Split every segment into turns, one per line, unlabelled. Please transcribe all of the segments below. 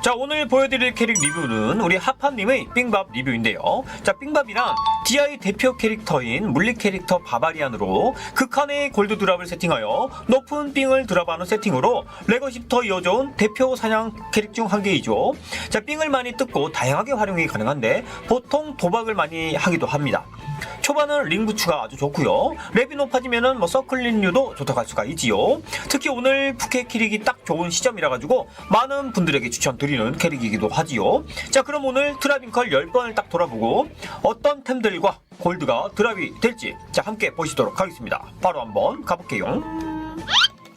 자 오늘 보여드릴 캐릭 리뷰는 우리 하팜님의 삥밥 리뷰인데요. 자 삥밥이란 DI 대표 캐릭터인 물리 캐릭터 바바리안으로 극한의 골드 드랍을 세팅하여 높은 삥을 드랍하는 세팅으로 레거시부터 이어져온 대표 사냥 캐릭 중 한 개이죠. 자 삥을 많이 뜯고 다양하게 활용이 가능한데 보통 도박을 많이 하기도 합니다 초반은 링 부츠가 아주 좋고요. 랩이 높아지면은 뭐 서클린류도 좋다고 할 수가 있지요. 특히 오늘 부캐 캐릭이 딱 좋은 시점이라 가지고 많은 분들에게 추천드리는 캐릭이기도 하지요. 자, 그럼 오늘 드라빙컬 10번을 딱 돌아보고 어떤 템들과 골드가 드랍이 될지 자, 함께 보시도록 하겠습니다. 바로 한번 가볼게요.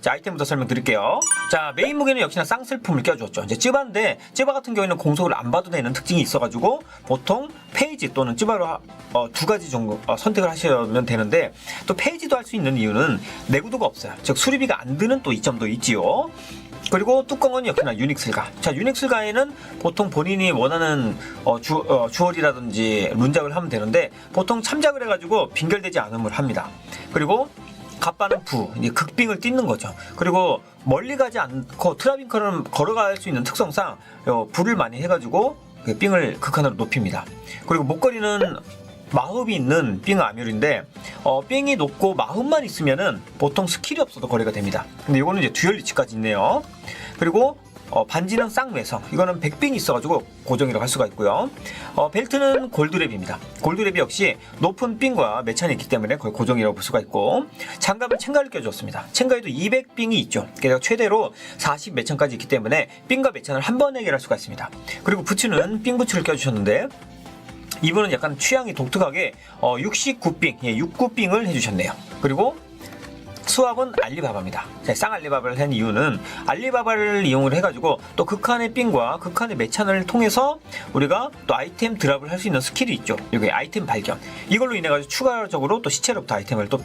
자 아이템부터 설명드릴게요 자 메인 무게는 역시나 쌍슬품을 껴주었죠 이제 찌바인데 찌바 같은 경우에는 공속을 안 봐도 되는 특징이 있어가지고 보통 페이지 또는 찌바로 하- 어, 두 가지 정도 어, 선택을 하시면 되는데 또 페이지도 할 수 있는 이유는 내구도가 없어요 즉 수리비가 안 드는 또 이점도 있지요 그리고 뚜껑은 역시나 유닉슬가. 자, 유닉슬가에는 보통 본인이 원하는 어, 주, 어, 주얼이라든지 문작을 하면 되는데 보통 참작을 해가지고 빙결되지 않음을 합니다. 그리고 갑바는 부, 이제 극빙을 띄는 거죠. 그리고 멀리 가지 않고 트라빙커는 걸어갈 수 있는 특성상 어, 불을 많이 해가지고 그 빙을 극한으로 높입니다. 그리고 목걸이는 마흡이 있는 삥 아뮤르인데 어, 삥이 높고 마흡만 있으면은 보통 스킬이 없어도 거래가 됩니다. 근데 이거는 이제 듀얼 리치까지 있네요. 그리고 어, 반지는 쌍매성 이거는 백빙이 있어가지고 고정이라고 할 수가 있고요. 어, 벨트는 골드랩입니다. 골드랩이 역시 높은 삥과 매찬이 있기 때문에 거의 고정이라고 볼 수가 있고 장갑은 챙가를 껴줬습니다. 챙가에도 200빙이 있죠. 게다가 최대로 40 매찬까지 있기 때문에 삥과 매찬을 한 번에 해결할 수가 있습니다. 그리고 부츠는 삥 부츠를 껴주셨는데 이분은 약간 취향이 독특하게 어, 69빙, 예, 69빙을 해주셨네요. 그리고 수압은 알리바바입니다. 자, 쌍알리바바를 한 이유는 알리바바를 이용을 해가지고 또 극한의 삥과 극한의 매찬을 통해서 우리가 또 아이템 드랍을 할 수 있는 스킬이 있죠. 여기 아이템 발견. 이걸로 인해가지고 추가적으로 또 시체로부터 아이템을 또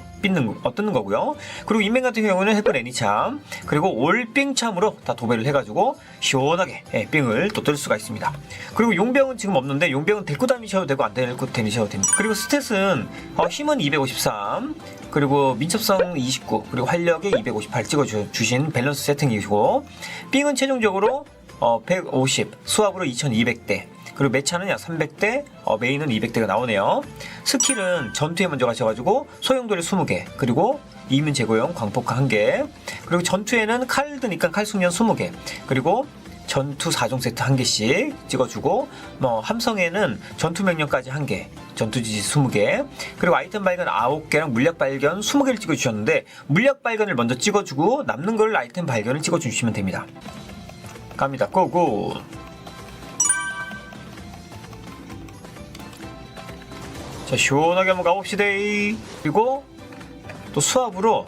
어, 뜯는 거고요. 그리고 인맨 같은 경우는 해픈 애니참, 그리고 올삥참으로 다 도배를 해가지고 시원하게 예, 삥을 또 뜰 수가 있습니다. 그리고 용병은 지금 없는데 용병은 데리고 다니셔도 되고 안 데리고 다니셔도 됩니다. 그리고 스탯은 어, 힘은 253, 그리고 민첩성 29, 그리고 활력에 258 찍어주신 밸런스 세팅이시고, 삥은 최종적으로 어, 150, 수압으로 2200대, 그리고 매차는 약 300대, 어, 메인은 200대가 나오네요. 스킬은 전투에 먼저 가셔가지고 소용돌이 20개, 그리고 이민 제거용 광폭화 1개, 그리고 전투에는 칼 드니까 칼 숙련 20개, 그리고 전투 4종 세트 한 개씩 찍어주고 뭐 함성에는 전투 명령까지 한 개, 전투 지시 20개, 그리고 아이템 발견 9개랑 물약 발견 20개를 찍어주셨는데 물약 발견을 먼저 찍어주고 남는 걸 아이템 발견을 찍어주시면 됩니다. 갑니다. 고고. 자 시원하게 한번 가봅시다. 그리고 또 수압으로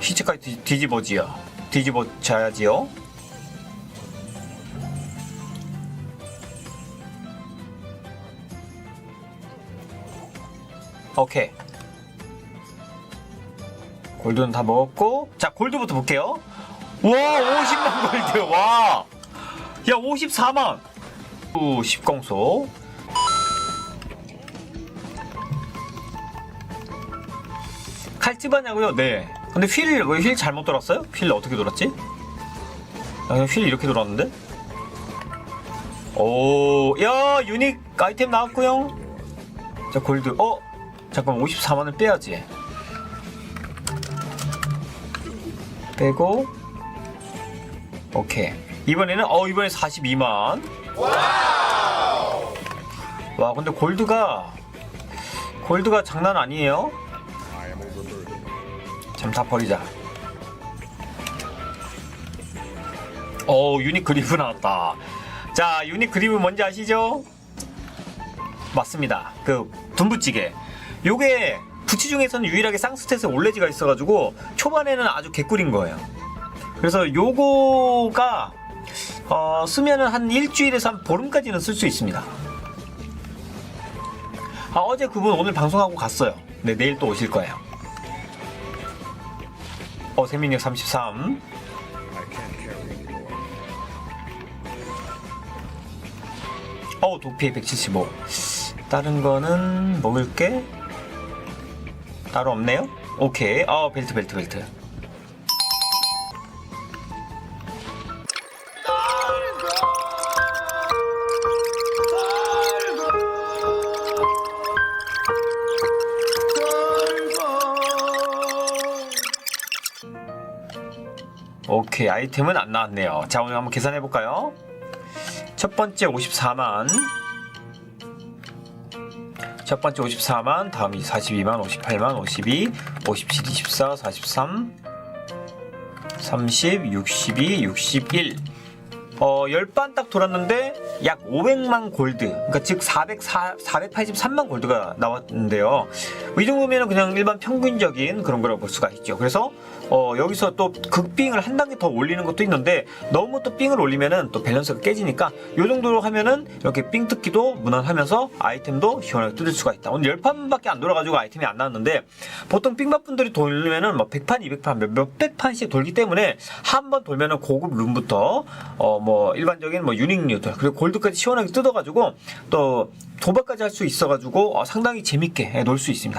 시체까지 뒤- 뒤집어지요. 뒤집어져야지요. 오케이. 골드는 다 먹었고, 자 골드부터 볼게요. 와, 50만 골드. 와, 야 54만. 10공소. 칼집하냐고요? 네. 근데 휠, 왜 휠 잘못 돌았어요? 휠 어떻게 돌았지? 아, 그냥 휠 이렇게 돌았는데? 오, 야, 유닉 아이템 나왔고요 자, 골드. 어? 잠깐 54만을 빼야지. 빼고, 오케이. 이번에는, 어, 이번에 42만. 와, 근데 골드가, 골드가 장난 아니에요? 참 다 버리자. 오 유닉 그리브 나왔다. 자 유닉 그리브 뭔지 아시죠? 맞습니다. 그 둔부찌개. 요게 부치 중에서는 유일하게 쌍스탯에 올레지가 있어가지고 초반에는 아주 개꿀인 거예요. 그래서 요거가 어, 쓰면은 한 일주일에서 한 보름까지는 쓸 수 있습니다. 아, 어제 그분 오늘 방송하고 갔어요. 네, 내일 또 오실 거예요. 어, 세민력 33. 어, 도피 175. 다른 거는 먹을 게 따로 없네요. 오케이. 어, 벨트, 벨트, 벨트. 오케이 아이템은 안 나왔네요. 자 오늘 한번 계산해 볼까요? 첫 번째 54만 첫 번째 54만 다음이 42만 58만 52 57 24 43 30 62 61 어, 10반 딱 돌았는데 약 500만 골드, 그러니까 즉 404, 483만 골드가 나왔는데요. 이 정도면 그냥 일반 평균적인 그런 거라고 볼 수가 있죠. 그래서 어, 여기서 또 극빙을 한 단계 더 올리는 것도 있는데 너무 또 빙을 올리면은 또 밸런스가 깨지니까 이 정도로 하면은 이렇게 빙 뜯기도 무난하면서 아이템도 시원하게 뜯을 수가 있다. 오늘 10판밖에 안 돌아가지고 아이템이 안 나왔는데 보통 빙밥 분들이 돌리면은 뭐 100판, 200판, 몇- 몇백 판씩 돌기 때문에 한 번 돌면은 고급 룸부터 어뭐 일반적인 뭐 유닉류들 그리고 골드까지 시원하게 뜯어가지고 또 도박까지 할 수 있어가지고 어, 상당히 재밌게 놀 수 있습니다.